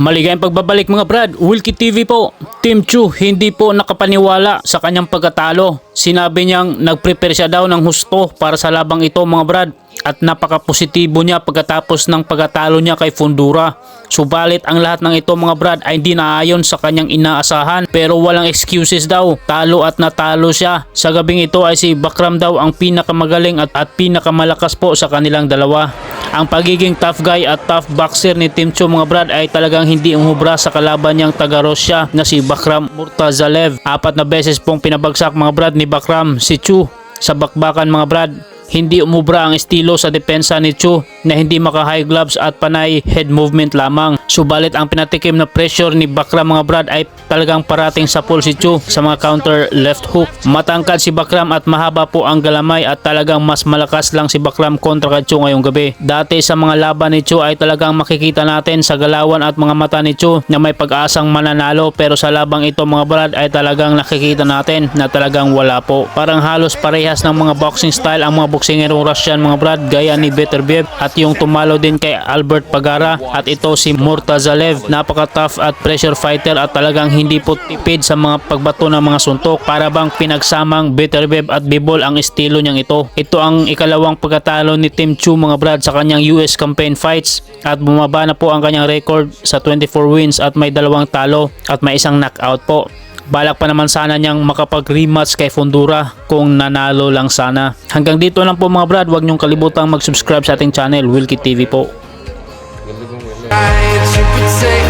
Maligayang pagbabalik mga brad, Wilkie TV po. Team Chu hindi po nakapaniwala sa kanyang pagkatalo. Sinabi niyang nagprepare siya daw ng husto para sa labang ito mga brad at napaka-positibo niya pagkatapos ng pagkatalo niya kay Fundura. Subalit ang lahat ng ito mga brad ay hindi naayon sa kanyang inaasahan pero walang excuses daw. Talo at natalo siya. Sa gabing ito ay si Bakram daw ang pinakamagaling at, at pinakamalakas po sa kanilang dalawa. Ang pagiging tough guy at tough boxer ni Team Chu mga brad ay talagang hindi umubra sa kalaban niyang taga Russia na si Bakram Murtazalev. Apat na beses pong pinabagsak mga brad ni Bakram si Chu sa bakbakan mga brad. Hindi umubra ang estilo sa depensa ni Chu na hindi maka high gloves at panay head movement lamang. Subalit ang pinatikim na pressure ni Bakram mga brad ay talagang parating sa pool si Chu sa mga counter left hook. Matangkad si Bakram at mahaba po ang galamay at talagang mas malakas lang si Bakram kontra kay Chu ngayong gabi. Dati sa mga laban ni Chu ay talagang makikita natin sa galawan at mga mata ni Chu na may pag-asang mananalo pero sa labang ito mga brad ay talagang nakikita natin na talagang wala po. Parang halos parehas ng mga boxing style ang mga boksingerong Russian mga brad gaya ni Beterbiev at yung tumalo din kay Albert Pagara at ito si Murtazalev. Napaka-tough at pressure fighter at talagang hindi po tipid sa mga pagbato ng mga suntok para bang pinagsamang Beterbiev at Bibol ang estilo niyang ito. Ito ang ikalawang pagkatalo ni Tim Chu mga brad sa kanyang US campaign fights at bumaba na po ang kanyang record sa 24 wins at may dalawang talo at may isang knockout po. Balak pa naman sana niyang makapag-rematch kay Fundura kung nanalo lang sana. Hanggang dito lang po mga brad, huwag niyong kalibutang mag-subscribe sa ating channel, Wilkie TV po. Nights you could say